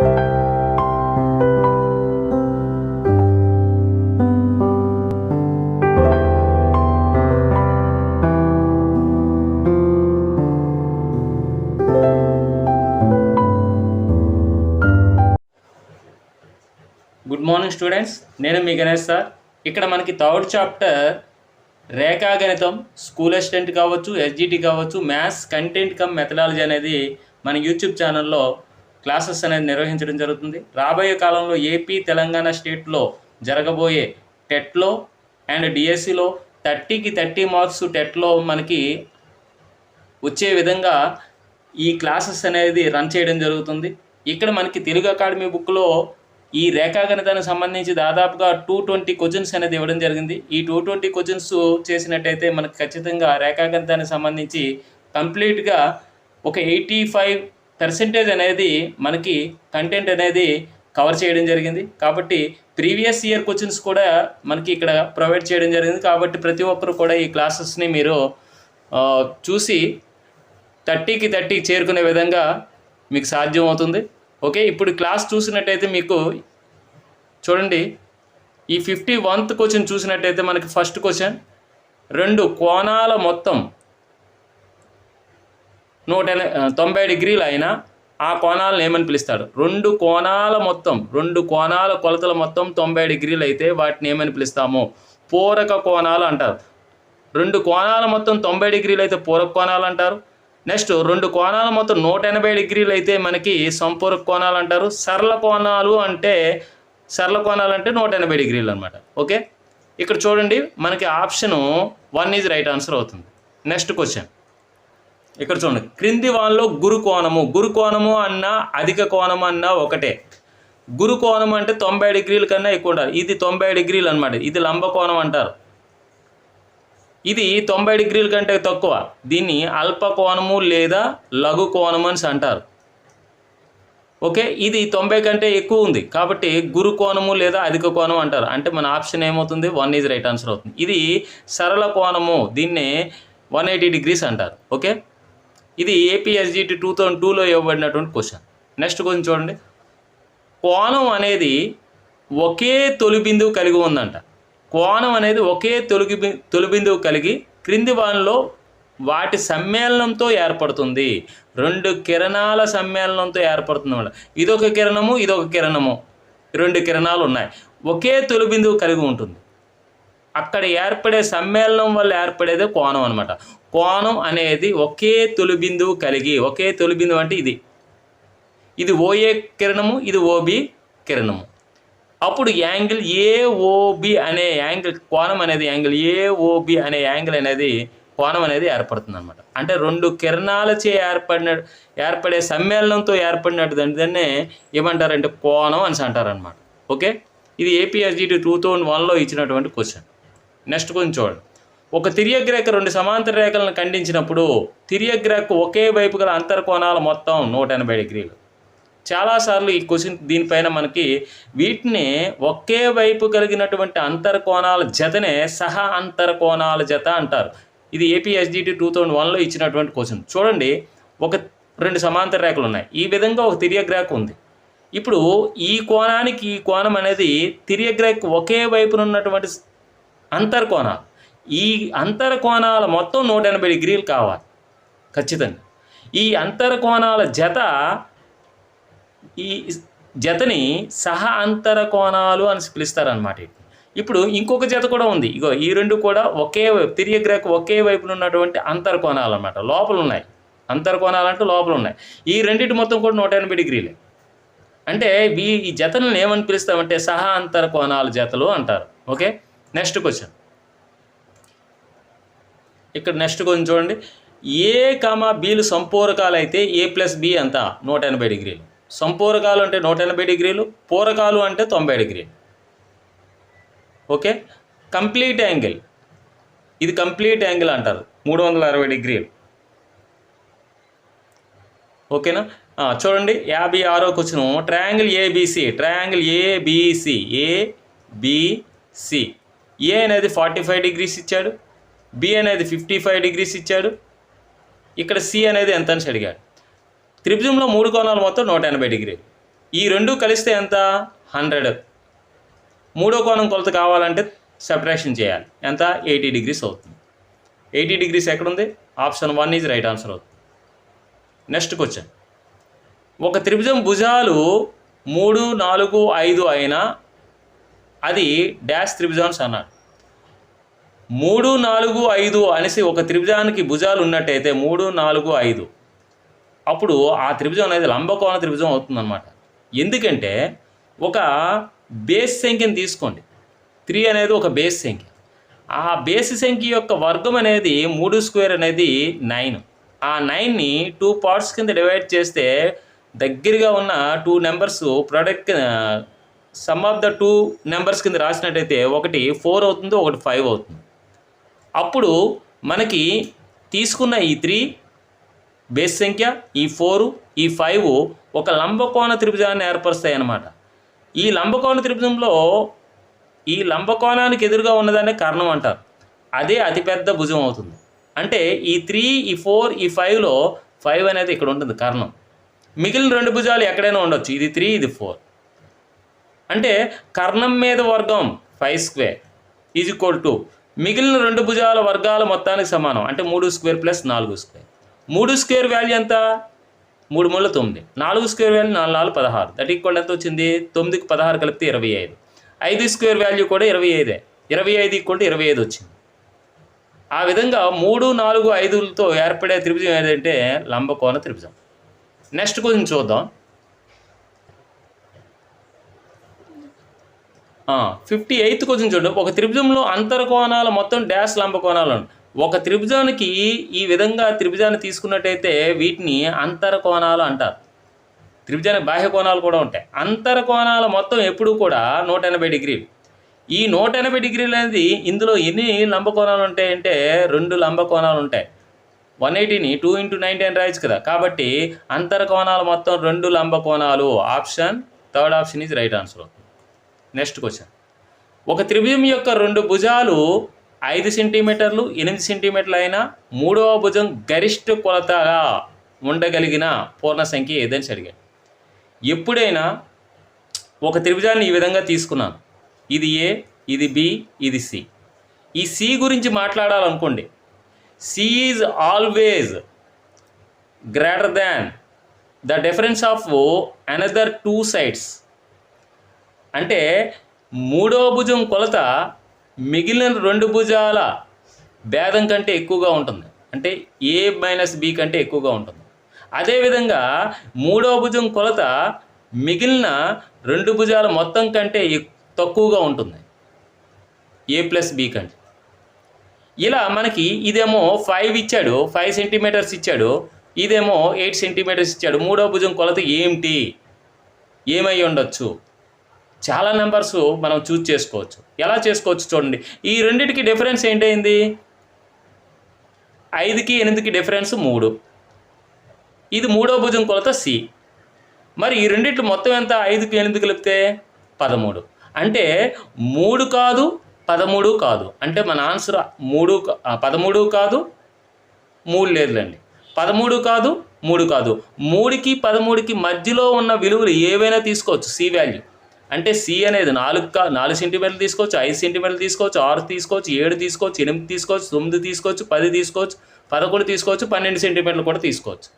Good morning students నేను మీ Ganesh sir. ఇక్కడ మనకి థర్డ్ చాప్టర్ రేఖాగణితం స్కూల్ అసిస్టెంట్ కావచ్చు ఎస్జిటి కావచ్చు మ్యాథ్స్ కంటెంట్ కమ్ మెథడాలజీ అనేది మన యూట్యూబ్ ఛానల్లో క్లాసెస్ అనేది నిర్వహించడం జరుగుతుంది. రాబోయే కాలంలో ఏపీ తెలంగాణ స్టేట్లో జరగబోయే టెట్లో అండ్ డిఎస్సిలో థర్టీకి థర్టీ మార్క్స్ టెట్లో మనకి వచ్చే విధంగా ఈ క్లాసెస్ అనేది రన్ చేయడం జరుగుతుంది. ఇక్కడ మనకి తెలుగు అకాడమీ బుక్లో ఈ రేఖాగణితానికి సంబంధించి దాదాపుగా టూ ట్వంటీ క్వశ్చన్స్ అనేది ఇవ్వడం జరిగింది. ఈ టూ ట్వంటీ క్వశ్చన్స్ చేసినట్టయితే మనకు ఖచ్చితంగా రేఖాగణితానికి సంబంధించి కంప్లీట్గా ఒక ఎయిటీ ఫైవ్ పర్సెంటేజ్ అనేది మనకి కంటెంట్ అనేది కవర్ చేయడం జరిగింది. కాబట్టి ప్రీవియస్ ఇయర్ క్వశ్చన్స్ కూడా మనకి ఇక్కడ ప్రొవైడ్ చేయడం జరిగింది. కాబట్టి ప్రతి ఒక్కరు కూడా ఈ క్లాసెస్ని మీరు చూసి థర్టీకి థర్టీకి చేరుకునే విధంగా మీకు సాధ్యం అవుతుంది. ఓకే ఇప్పుడు క్లాస్ చూసినట్టయితే మీకు చూడండి. ఈ ఫిఫ్టీ వన్త్ క్వశ్చన్ చూసినట్టయితే మనకి ఫస్ట్ క్వశ్చన్ రెండు కోణాల మొత్తం నూట తొంభై డిగ్రీలు అయినా ఆ కోణాలను ఏమని పిలుస్తాడు? రెండు కోణాల మొత్తం రెండు కోణాల కొలతల మొత్తం తొంభై డిగ్రీలు అయితే వాటిని ఏమని పిలుస్తాము? పూరక కోణాలు అంటారు. రెండు కోణాల మొత్తం తొంభై డిగ్రీలు అయితే పూరక కోణాలు అంటారు. నెక్స్ట్ రెండు కోణాల మొత్తం నూట ఎనభై డిగ్రీలు అయితే మనకి సంపూరక కోణాలు అంటారు. సరళ కోణాలు అంటే సరళ కోణాలు అంటే నూట ఎనభై డిగ్రీలు అనమాట ఓకే? ఇక్కడ చూడండి మనకి option one is right answer అవుతుంది. Next question. ఇక్కడ చూడండి. క్రింది వానలో గురు కోణము. గురు కోణము అధిక కోణము అన్న ఒకటే. గురు కోణం అంటే తొంభై డిగ్రీల కన్నా ఎక్కువ ఉండాలి. ఇది తొంభై డిగ్రీలు అనమాట ఇది లంబ కోణం అంటారు. ఇది తొంభై డిగ్రీల కంటే తక్కువ. దీన్ని అల్ప కోణము లేదా లఘు కోణం అని అంటారు. ఓకే? ఇది తొంభై కంటే ఎక్కువ ఉంది. కాబట్టి గురు కోణము లేదా అధిక కోణం అంటారు. అంటే మన ఆప్షన్ ఏమవుతుంది? వన్ ఈజ్ రైట్ ఆన్సర్ అవుతుంది. ఇది సరళ కోణము. దీన్నే వన్ ఎయిటీ డిగ్రీస్ అంటారు. ఓకే? ఇది ఏపీఎస్జిటి టూ థౌజండ్ టూలో ఇవ్వబడినటువంటి క్వశ్చన్ నెక్స్ట్ క్వశ్చన్ చూడండి. కోణం అనేది ఒకే తొలి బిందువు కలిగి ఉందంట. కోణం అనేది ఒకే తొలిగి బి- తొలి బిందువు కలిగి క్రింది వానలో వాటి సమ్మేళనంతో ఏర్పడుతుంది. రెండు కిరణాల సమ్మేళనంతో ఏర్పడుతుంది అన్నమాట ఇదొక కిరణము ఇదొక కిరణము. రెండు కిరణాలు ఉన్నాయి. ఒకే తొలి బిందువు కలిగి ఉంటుంది. అక్కడ ఏర్పడే సమ్మేళనం వల్ల ఏర్పడేదే కోణం అనమాట కోణం అనేది ఒకే తొలి బిందువు కలిగి ఒకే తొలి బిందువు అంటే ఇది. ఇది ఓఏ కిరణము ఇది ఓబి కిరణము. అప్పుడు యాంగిల్ ఏఓబి అనే యాంగిల్ కోణం అనేది యాంగిల్ ఏఓబి అనే యాంగిల్ అనేది కోణం అనేది ఏర్పడుతుంది అనమాట అంటే రెండు కిరణాలచే ఏర్పడిన ఏర్పడే సమ్మేళనంతో ఏర్పడినట్టు దాన్ని ఏమంటారంటే కోణం అని అంటారనమాట ఓకే? ఇది ఏపీఎస్జిటి టూ థౌజండ్ వన్లో ఇచ్చినటువంటి క్వశ్చన్ నెక్స్ట్ కొంచెం చూడండి. ఒక తిరియగ్రేక రెండు సమాంతర రేఖలను ఖండించినప్పుడు తిరియగ్రేక ఒకే వైపు గల అంతర్కోణాల మొత్తం నూట ఎనభై డిగ్రీలు. చాలాసార్లు ఈ క్వశ్చన్ దీనిపైన మనకి వీటిని ఒకే వైపు కలిగినటువంటి అంతర్కోణాల జతనే సహ అంతర్కోణాల జత అంటారు. ఇది ఏపీఎస్జిటి టూ థౌజండ్ వన్లో ఇచ్చినటువంటి క్వశ్చన్. చూడండి ఒక రెండు సమాంతర రేఖలు ఉన్నాయి. ఈ విధంగా ఒక తిరియగ్ ఉంది. ఇప్పుడు ఈ కోణానికి ఈ కోణం అనేది తిరియగ్ ఒకే వైపున ఉన్నటువంటి అంతర్కోణాలు ఈ అంతర్కోణాల మొత్తం నూట ఎనభై డిగ్రీలు కావాలి. ఖచ్చితంగా. ఈ అంతర్కోణాల జత ఈ జతని సహ అంతర కోణాలు అని పిలుస్తారనమాట ఇప్పుడు ఇంకొక జత కూడా ఉంది. ఇగో ఈ రెండు కూడా ఒకే వైపు తిరిగి ఒకే వైపున ఉన్నటువంటి అంతర కోణాలు అనమాట లోపల ఉన్నాయి అంతర కోణాలు అంటే లోపల ఉన్నాయి ఈ రెండింటి మొత్తం కూడా నూట ఎనభై డిగ్రీలే. అంటే ఈ ఈ జతలను ఏమని పిలుస్తామంటే సహ అంతర కోణాల జతలు అంటారు. ఓకే? నెక్స్ట్ క్వశ్చన్ ఇక్కడ నెక్స్ట్ కొంచెం చూడండి. ఏ కామా బీలు సంపూరకాలు అయితే ఏ ప్లస్ బి అంత నూట ఎనభై డిగ్రీలు. సంపూరకాలు అంటే నూట ఎనభై డిగ్రీలు పూరకాలు అంటే తొంభై డిగ్రీలు. ఓకే కంప్లీట్ యాంగిల్ ఇది కంప్లీట్ యాంగిల్ అంటారు. మూడు వందల అరవై డిగ్రీలు. ఓకేనా చూడండి. యాభై ఆరో question triangle A B C triangle A B C A B C A అనేది ఫార్టీ ఫైవ్ డిగ్రీస్ ఇచ్చాడు బి అనేది ఫిఫ్టీ ఫైవ్ డిగ్రీస్ ఇచ్చాడు ఇక్కడ సి అనేది ఎంత అని అడిగాడు. త్రిభుజంలో మూడు కోణాలు మొత్తం నూట ఎనభై డిగ్రీలు ఈ రెండు కలిస్తే ఎంత? హండ్రెడ్. మూడో కోణం కొలత కావాలంటే సెపరేషన్ చేయాలి. ఎంత? ఎయిటీ డిగ్రీస్ అవుతుంది. ఎయిటీ డిగ్రీస్ ఎక్కడుంది? Option one is right answer అవుతుంది. Next question. ఒక త్రిభుజం భుజాలు మూడు నాలుగు ఐదు అయినా అది డాష్ త్రిభుజాన్స్ అన్నాడు మూడు నాలుగు ఐదు అనేసి ఒక త్రిభుజానికి భుజాలు ఉన్నట్టయితే మూడు నాలుగు ఐదు. అప్పుడు ఆ త్రిభుజం అనేది లంబకోణ త్రిభుజం అవుతుందన్నమాట. ఎందుకంటే ఒక బేస్ సంఖ్యను తీసుకోండి. త్రీ అనేది ఒక బేస్ సంఖ్య. ఆ బేస్ సంఖ్య యొక్క వర్గం అనేది మూడు స్క్వేర్ అనేది నైన్. ఆ నైన్ని టూ పార్ట్స్ కింద డివైడ్ చేస్తే దగ్గరగా ఉన్న two numbers product sum of the two numbers కింద రాసినట్టయితే ఒకటి ఫోర్ అవుతుంది ఒకటి ఫైవ్ అవుతుంది. అప్పుడు మనకి తీసుకున్న ఈ త్రీ బేస్ సంఖ్య ఈ ఫోరు ఈ ఫైవ్ ఒక లంబకోణ త్రిభుజాన్ని ఏర్పరుస్తాయి అన్నమాట ఈ లంబకోణ త్రిభుజంలో ఈ లంబకోణానికి ఎదురుగా ఉన్నదాన్ని కర్ణం అంటారు. అదే అతిపెద్ద భుజం అవుతుంది. అంటే ఈ త్రీ ఈ ఫోర్ ఈ ఫైవ్లో ఫైవ్ అనేది ఇక్కడ ఉంటుంది కర్ణం. మిగిలిన రెండు భుజాలు ఎక్కడైనా ఉండొచ్చు. ఇది త్రీ ఇది ఫోర్ అంటే కర్ణం మీద వర్గం five square is equal to మిగిలిన రెండు భుజాల వర్గాల మొత్తానికి సమానం. అంటే మూడు స్క్వేర్ ప్లస్ నాలుగు స్క్వేర్. మూడు స్క్వేర్ వాల్యూ ఎంత? మూడు మూల తొమ్మిది. నాలుగు స్క్వేర్ వాల్యూ నాలుగు నాలుగు పదహారు. దట్ ఈక్వల్ ఎంత వచ్చింది? తొమ్మిదికి పదహారు కలిపితే ఇరవై ఐదు. ఐదు స్క్వేర్ వాల్యూ కూడా ఇరవై ఐదే. ఇరవై ఐదు ఈక్వల్ ఇరవై ఐదు వచ్చింది. ఆ విధంగా మూడు నాలుగు ఐదులతో ఏర్పడే త్రిభుజం ఏదంటే లంబకోణ త్రిభుజం. నెక్స్ట్ కొంచెం చూద్దాం. ఫిఫ్టీ ఎయిత్ కొంచెం చూడండి ఒక త్రిభుజంలో అంతర కోణాలు మొత్తం డాష్ లంబ కోణాలు ఒక త్రిభుజానికి ఈ విధంగా త్రిభుజాన్ని తీసుకున్నట్టయితే వీటిని అంతర కోణాలు అంటారు. త్రిభుజానికి బాహ్య కోణాలు కూడా ఉంటాయి. అంతర కోణాలు మొత్తం ఎప్పుడూ కూడా నూట ఎనభై డిగ్రీలు. ఈ నూట ఎనభై డిగ్రీలు అనేది ఇందులో ఎన్ని లంబ కోణాలు ఉంటాయంటే రెండు లంబ కోణాలు ఉంటాయి. వన్ ఎయిటీని టూ ఇంటూ నైన్టీ అని రాయొచ్చు కదా. కాబట్టి అంతర కోణాలు మొత్తం రెండు లంబ కోణాలు option third option is right answer next question ఒక త్రిభుజం యొక్క రెండు భుజాలు ఐదు సెంటీమీటర్లు ఎనిమిది సెంటీమీటర్లు అయినా మూడవ భుజం గరిష్ట కొలతగా ఉండగలిగిన పూర్ణ సంఖ్య ఏదని అడిగాడు. ఎప్పుడైనా ఒక త్రిభుజాన్ని ఈ విధంగా తీసుకున్నాను. ఇది ఏ ఇది బి ఇది సి ఈ సి గురించి మాట్లాడాలనుకోండి. C is always greater than the difference of another two sides అంటే మూడో భుజం కొలత మిగిలిన రెండు భుజాల భేదం కంటే ఎక్కువగా ఉంటుంది. అంటే ఏ మైనస్ బి కంటే ఎక్కువగా ఉంటుంది. అదేవిధంగా మూడో భుజం కొలత మిగిలిన రెండు భుజాల మొత్తం కంటే తక్కువగా ఉంటుంది. ఏ ప్లస్ బి కంటే. ఇలా మనకి ఇదేమో ఫైవ్ ఇచ్చాడు ఫైవ్ సెంటీమీటర్స్ ఇచ్చాడు ఇదేమో ఎయిట్ సెంటీమీటర్స్ ఇచ్చాడు. మూడో భుజం కొలత ఏమిటి? ఏమై ఉండొచ్చు? చాలా నెంబర్స్ మనం చూజ్ చేసుకోవచ్చు. ఎలా చేసుకోవచ్చు చూడండి. ఈ రెండింటికి డిఫరెన్స్ ఏంటైంది ఐదుకి ఎనిమిదికి డిఫరెన్స్ మూడు. ఇది మూడో భుజం కొలత సి మరి ఈ రెండిట్లు మొత్తం ఎంత? ఐదుకి ఎనిమిది కలిపితే పదమూడు. అంటే మూడు కాదు పదమూడు కాదు. అంటే మన ఆన్సర్ మూడు పదమూడు కాదు మూడు లేదులేండి. పదమూడు కాదు మూడు కాదు. మూడుకి పదమూడుకి మధ్యలో ఉన్న విలువలు ఏవైనా తీసుకోవచ్చు. సి వాల్యూ అంటే సి అనేది నాలుగు నాలుగు సెంటీమీటర్లు తీసుకోవచ్చు ఐదు సెంటీమీటర్లు తీసుకోవచ్చు ఆరు తీసుకోవచ్చు ఏడు తీసుకోవచ్చు ఎనిమిది తీసుకోవచ్చు తొమ్మిది తీసుకోవచ్చు పది తీసుకోవచ్చు పదకొండు తీసుకోవచ్చు పన్నెండు సెంటీమీటర్లు కూడా తీసుకోవచ్చు.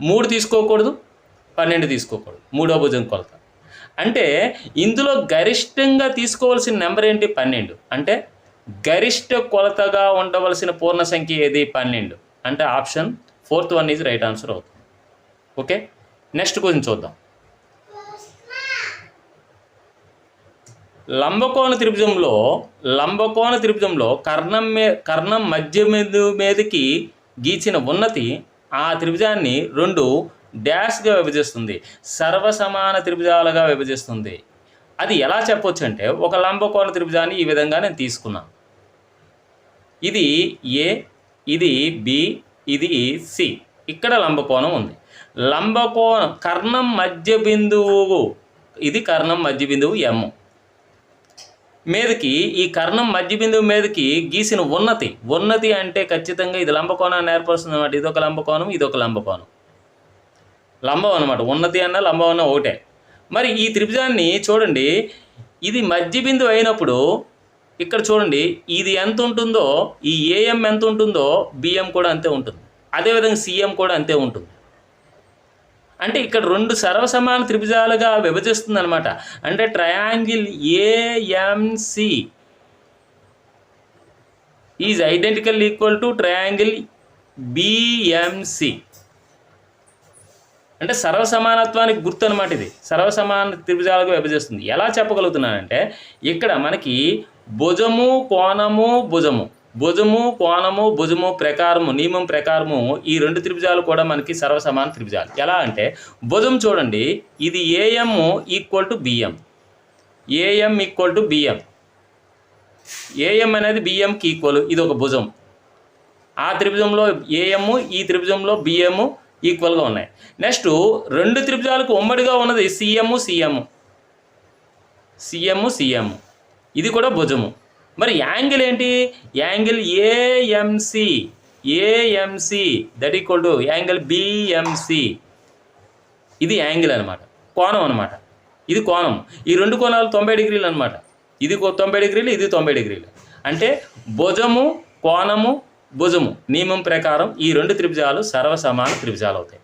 మూడు తీసుకోకూడదు పన్నెండు తీసుకోకూడదు. మూడో భుజం కొలత. అంటే ఇందులో గరిష్టంగా తీసుకోవాల్సిన నెంబర్ ఏంటి? పన్నెండు. అంటే గరిష్ట కొలతగా ఉండవలసిన పూర్ణ సంఖ్య ఏది? పన్నెండు. అంటే option fourth one is right answer అవుతుంది. ఓకే? నెక్స్ట్ క్వశ్చన్ చూద్దాం. లంబకోణ త్రిభుజంలో లంబకోణ త్రిభుజంలో కర్ణం మే కర్ణం మధ్య మీదకి గీచిన ఉన్నతి ఆ త్రిభుజాన్ని రెండు డ్యాష్గా విభజిస్తుంది. సర్వసమాన త్రిభుజాలుగా విభజిస్తుంది. అది ఎలా చెప్పొచ్చు అంటే ఒక లంబకోణ త్రిభుజాన్ని ఈ విధంగా నేను తీసుకున్నాను. ఇది ఏ ఇది బి ఇది సి. ఇక్కడ లంబకోణం ఉంది. లంబకోణం కర్ణం మధ్య బిందువు ఇది కర్ణం మధ్య బిందువు ఎమ్. మీదకి ఈ కర్ణం మధ్య బిందువు మీదకి గీసిన ఉన్నతి. ఉన్నతి అంటే ఖచ్చితంగా ఇది లంబకోణాన్ని ఏర్పరుస్తుంది అనమాట ఇదొక లంబకోణం ఇదొక లంబకోణం. లంబం అనమాట ఉన్నతి అన్న లంబం అన్న ఒకటే. మరి ఈ త్రిభుజాన్ని చూడండి. ఇది మధ్య బిందువు అయినప్పుడు ఇక్కడ చూడండి ఇది ఎంత ఉంటుందో ఈ ఏఎం ఎంత ఉంటుందో బిఎం కూడా అంతే ఉంటుంది. అదేవిధంగా సీఎం కూడా అంతే ఉంటుంది. అంటే ఇక్కడ రెండు సర్వసమాన త్రిభుజాలుగా విభజిస్తుంది అనమాట అంటే triangle A M C is identical equal to triangle B M C అంటే సర్వసమానత్వానికి గుర్తు అనమాట ఇది. సర్వసమాన త్రిభుజాలుగా విభజిస్తుంది. ఎలా చెప్పగలుగుతున్నానంటే ఇక్కడ మనకి భుజము కోణము భుజము. భుజము కోణము భుజము ప్రకారము నియమం ప్రకారము ఈ రెండు త్రిభుజాలు కూడా మనకి సర్వసమాన త్రిభుజాలు. ఎలా అంటే భుజం చూడండి ఇది A M equal to B M A M equal to B M A M అనేది బిఎంకి ఈక్వల్ ఇది ఒక భుజం. ఆ త్రిభుజంలో ఏఎం ఈ త్రిభుజంలో బియ్యము ఈక్వల్గా ఉన్నాయి. నెక్స్ట్ రెండు త్రిభుజాలకు ఉమ్మడిగా ఉన్నది సిఎం సిఎం సిఎం సిఎం ఇది కూడా భుజము. మరి యాంగిల్ ఏంటి? Angle AMC AMC that equal to angle BMC ఇది యాంగిల్ అనమాట కోణం అనమాట ఇది కోణం. ఈ రెండు కోణాలు తొంభై డిగ్రీలు అనమాట ఇది కో- తొంభై డిగ్రీలు ఇది తొంభై డిగ్రీలు. అంటే భుజము కోణము భుజము నియమం ప్రకారం ఈ రెండు త్రిభుజాలు సర్వసమాన త్రిభుజాలు అవుతాయి.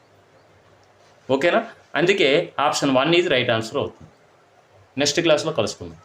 ఓకేనా? అందుకే option one is right answer అవుతుంది. నెక్స్ట్ క్లాస్లో కలుసుకుందాం.